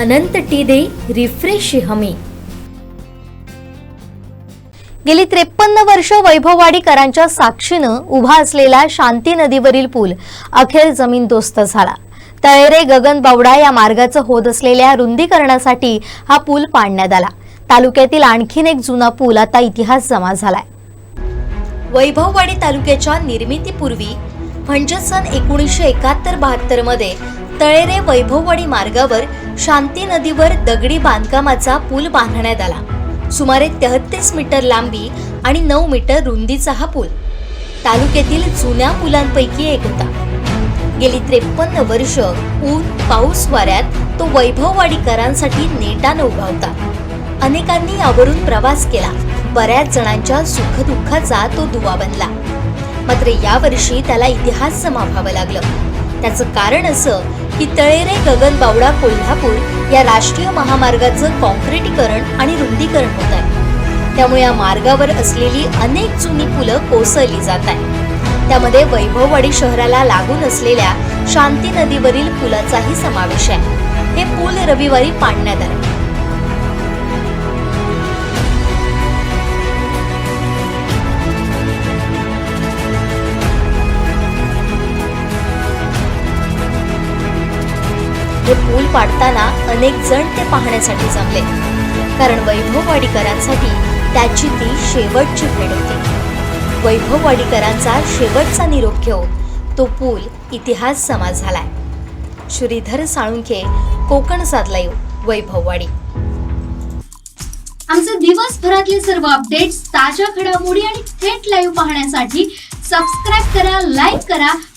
अनंत T दे refresh हमी. गेली त्रेपन्न वर्ष वैभववाडीकरांच्या साक्षीनं उभा असलेला शांती नदीवरील पूल अखेर जमीनदोस्त झाला. तळेरे गगन बावडा या मार्गाचं होत असलेल्या रुंदीकरणासाठी हा पूल पाडण्यात आला. तालुक्यातील आणखीन एक जुना पूल आता इतिहास जमा झालाय. वैभववाडी तालुक्याच्या निर्मितीपूर्वी म्हणजे सन एकोणीसशे एकाहत्तर बहात्तरमध्ये तळेरे वैभववाडी मार्गावर शांती नदीवर दगडी बांधकामाचा पूल बांधण्यात आला. सुमारे तेहत्तीस मीटर लांबी आणि नऊ मीटर रुंदीचा हा पूल. तालुक्यातील जुन्या पुलांपैकी एक होता. गेली त्रेपन्न वर्ष ऊन पाऊस वाऱ्यात तो वैभववाडीकरांसाठी नेटानं उभा होता अनेकांनी यावरून प्रवास केला. बऱ्याच जणांच्या सुखदुःखाचा तो दुवा बनला. मात्र यावर्षी त्याला इतिहास जमा लागलं. त्याचं कारण असं की तळेरे गगन बावडा कोल्हापूर या राष्ट्रीय महामार्गाचं कॉन्क्रिटीकरण आणि रुंदीकरण होत आहे. त्यामुळे या मार्गावर असलेली अनेक जुनी पुलं कोसळली जात आहेत. त्यामध्ये वैभववाडी शहराला लागून असलेल्या शांती नदीवरील पुलाचाही समावेश आहे. हे पूल रविवारी पाडण्यात आले. हे पूल पाडताना अनेक जण ते पाहण्यासाठी जमले. कारण वैभववाडीकरांसाठी त्याची ती शेवटची भेट होती. वैभववाडीकरांचा शेवटचा निरोप घेऊन तो पूल इतिहास जमा झालाय. श्रीधर साळुंखे कोकण साधलायू वैभववाडी. आमचे दिवसभरातले सर्व अपडेट्स ताज्या घडामोडी आणि थेट लाईव्ह पाहण्यासाठी सबस्क्राईब करा लाईक करा